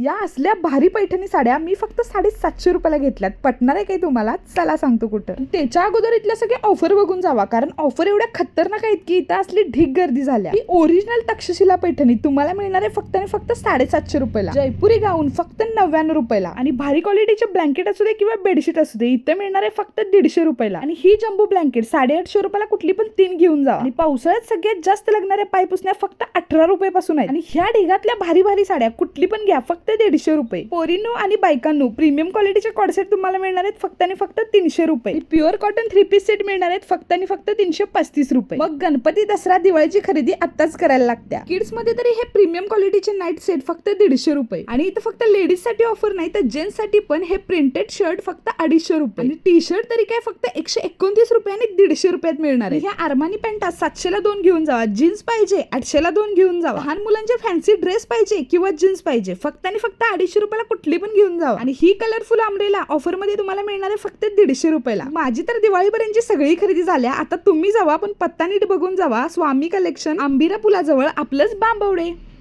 या असल्या भारी पैठणी साड्या मी फक्त साडेसातशे रुपयाला घेतल्यात. पटणार आहे काही तुम्हाला? चला सांगतो कुठं. त्याच्या अगोदर इथल्या सगळ्या ऑफर बघून जावा कारण ऑफर एवढ्या खतरनाक आहेत की इथं असली ढीक गर्दी झाल्या. ही ओरिजिनल तक्षशिला पैठणी तुम्हाला मिळणार आहे फक्त आणि फक्त साडेसातशे रुपयाला. जयपुरी गाऊन फक्त नव्याण्णव रुपयाला. आणि भारी क्वालिटीचे ब्लँकेट असू दे किंवा बेडशीट असू दे इथं मिळणार आहे फक्त दीडशे रुपयाला. आणि ही जम्बो ब्लँकेट साडेआठशे रुपयाला कुठली पण तीन घेऊन जा. आणि पावसाळ्यात सगळ्यात जास्त लागणाऱ्या पाय पुसण्या फक्त अठरा रुपयापासून आहेत. आणि ह्या ढिगातल्या भारी भारी साड्या कुठली पण घ्या फक्त दीडशे रुपये. पोरीनो आणि बायकांनो प्रीमियम क्वालिटीचे कॉडसेट तुम्हाला मिळणार आहेत फक्त आणि फक्त तीनशे रुपये. Pure cotton three piece set मिळणार आहेत फक्त आणि फक्त तीनशे पस्तीस रुपये. मग गणपती दसरा दिवाळीची खरेदी आताच करायला लागत्या. किड्समध्ये तरी हे प्रीमियम क्वालिटीचे नाईट सेट फक्त दीडशे रुपये. आणि इथं फक्त लेडीजसाठी ऑफर नाही तर जेंट्ससाठी पण हे प्रिंटेड शर्ट फक्त अडीचशे रुपये. आणि टी शर्ट तरी काय फक्त एकशे एकोणतीस रुपये आणि दीडशे रुपयात मिळणार आहे ह्या आर्मानी पॅन्टा सातशेला दोन घेऊन जावा. जीन्स पाहिजे आठशेला दोन घेऊन जावा. लहान मुलांचे फॅन्सी ड्रेस पाहिजे किंवा जीन्स पाहिजे फक्त आणि फक्त अडीचशे रुपयाला कुठली पण घेऊन जावा. आणि ही कलरफुल आंब्रेला ऑफरमध्ये तुम्हाला मिळणार आहे फक्त दीडशे रुपयाला. माझी तर दिवाळीपर्यंतची सगळी खरेदी झाल्या. आता तुम्ही जावा पण पत्ता नीट बघून जावा. स्वामी कलेक्शन आंबिरा पुलाजवळ आपलंच बांबवडे.